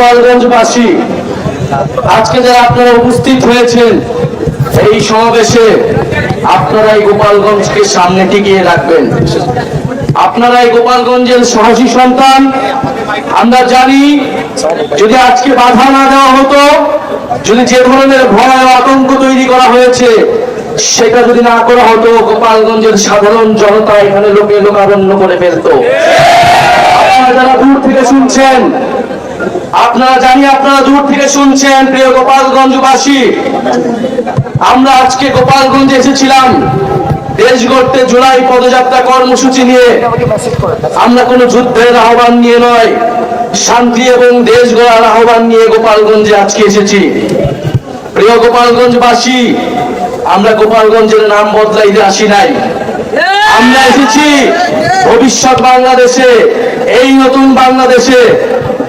গোপালগঞ্জবাসী, আজকে যারা আপনারা উপস্থিত হয়েছেন, এই সমাবেশে গোপালগঞ্জকে সামনে টিকিয়ে রাখবেন। গোপালগঞ্জের সাহসী সন্তান, আমরা জানি যদি আজকে বাধা না দেওয়া হতো, যদি যে ধরনের ভয় আতঙ্ক তৈরি করা হয়েছে, সেটা যদি না করা হতো, গোপালগঞ্জের সাধারণ জনতা এখানে লোকে লোকারণ্য করে ফেলতো। আপনারা যারা দূর থেকে শুনছেন আপনারা জানি, আপনারা দূর থেকে শুনছেন, প্রিয় গোপালগঞ্জবাসী। আমরা আজকে গোপালগঞ্জে এসেছিলাম দেশ গড়তে জুলাই পদযাত্রা কর্মসূচি নিয়ে। আমরা কোনো যুদ্ধের আহ্বান নিয়ে নয়, শান্তি এবং দেশ গড়ার আহ্বান নিয়ে গোপালগঞ্জে আজকে এসেছি। প্রিয় গোপালগঞ্জবাসী, আমরা গোপালগঞ্জের নাম বদলাইতে আসি নাই। আমরা এসেছি ভবিষ্যৎ বাংলাদেশে, এই নতুন বাংলাদেশে।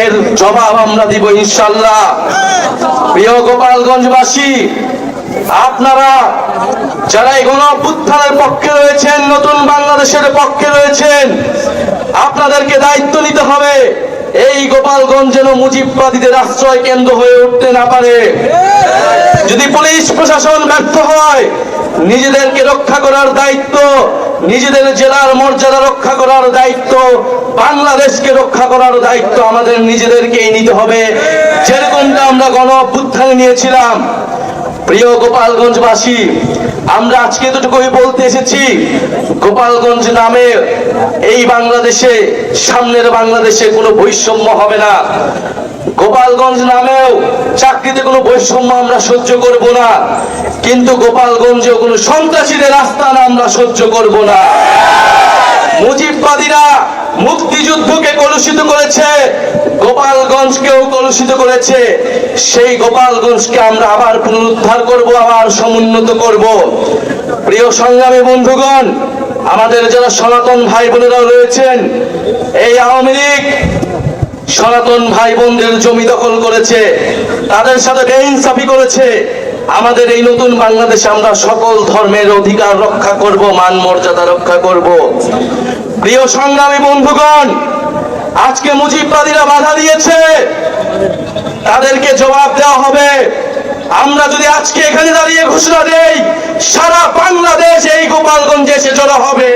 এর জবাব আমরা দিব ইনশাল্লাহ প্রিয় গোপালগঞ্জবাসী, আপনারা যারা এই গণ অভ্যুত্থানের পক্ষে রয়েছেন, নতুন বাংলাদেশের পক্ষে রয়েছেন, আপনাদেরকে দায়িত্ব নিতে হবে। এই গোপালগঞ্জ যেন মুজিববাদীদের আশ্রয় কেন্দ্র হয়ে উঠতে না পারে। যদি পুলিশ প্রশাসন ব্যর্থ হয়, নিজেদেরকে রক্ষা করার দায়িত্ব নিজেদের জেলার মর্যাদা রক্ষা করার দায়িত্ব, বাংলাদেশকে রক্ষা করার দায়িত্ব আমাদের নিজেদেরকেই নিতে হবে। যেরকমটা আমরা গণ অভ্যুত্থানে নিয়েছিলাম প্রিয় গোপালগঞ্জবাসী, আমরা আজকে এতটুকুই বলতে এসেছি, গোপালগঞ্জ নামে এই বাংলাদেশে, সামনের বাংলাদেশে কোনো বৈষম্য হবে না। গোপালগঞ্জ নামেও চাকরিতে কোনো বৈষম্য আমরা সহ্য করব না, কিন্তু গোপালগঞ্জেও কোনো সন্ত্রাসীদের রাস্তা না আমরা সহ্য করব না। মুজিববাদীরা মুক্তিযুদ্ধকে কলুষিত করেছে গোপালগঞ্জকেও কলুষিত করেছে। সেই গোপালগঞ্জকে আমরা আবার পুনরুদ্ধার করব, আবার সমুন্নত করব। প্রিয় সংগ্রামী বন্ধুগণ, আমাদের যারা সনাতন ভাই রয়েছেন, এই আওয়ামী লীগ সনাতন ভাই বোনদের জমি দখল করেছে, তাদের সাথে বেইনসাফি করেছে। আমাদের এই নতুন বাংলাদেশে আমরা সকল ধর্মের অধিকার রক্ষা করব, মান মর্যাদা রক্ষা করব। প্রিয় সংগ্রামী বন্ধুগণ আজকে মুজিববাদীরা বাধা দিয়েছে। তাদেরকে জবাব দেওয়া হবে। আমরা যদি আজকে এখানে দাঁড়িয়ে ঘোষণা দেই, সারা বাংলাদেশ এই গোপালগঞ্জে এসে জড়ো হবে।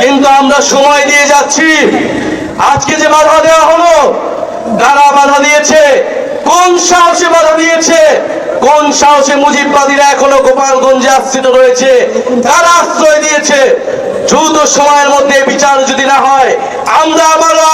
কিন্তু আমরা সময় দিয়ে যাচ্ছি। আজকে যে বাধা দেওয়া হলো, কারা বাধা দিয়েছে? কোন সাহসে বাধা দিয়েছে? কোন সাহসে মুজিববাদীরা এখনও গোপালগঞ্জে আশ্রিত রয়েছে? কারা আশ্রয় দিয়েছে? দ্রুত সময়ের মধ্যে বিচার যদি না হয় আমরা আবারও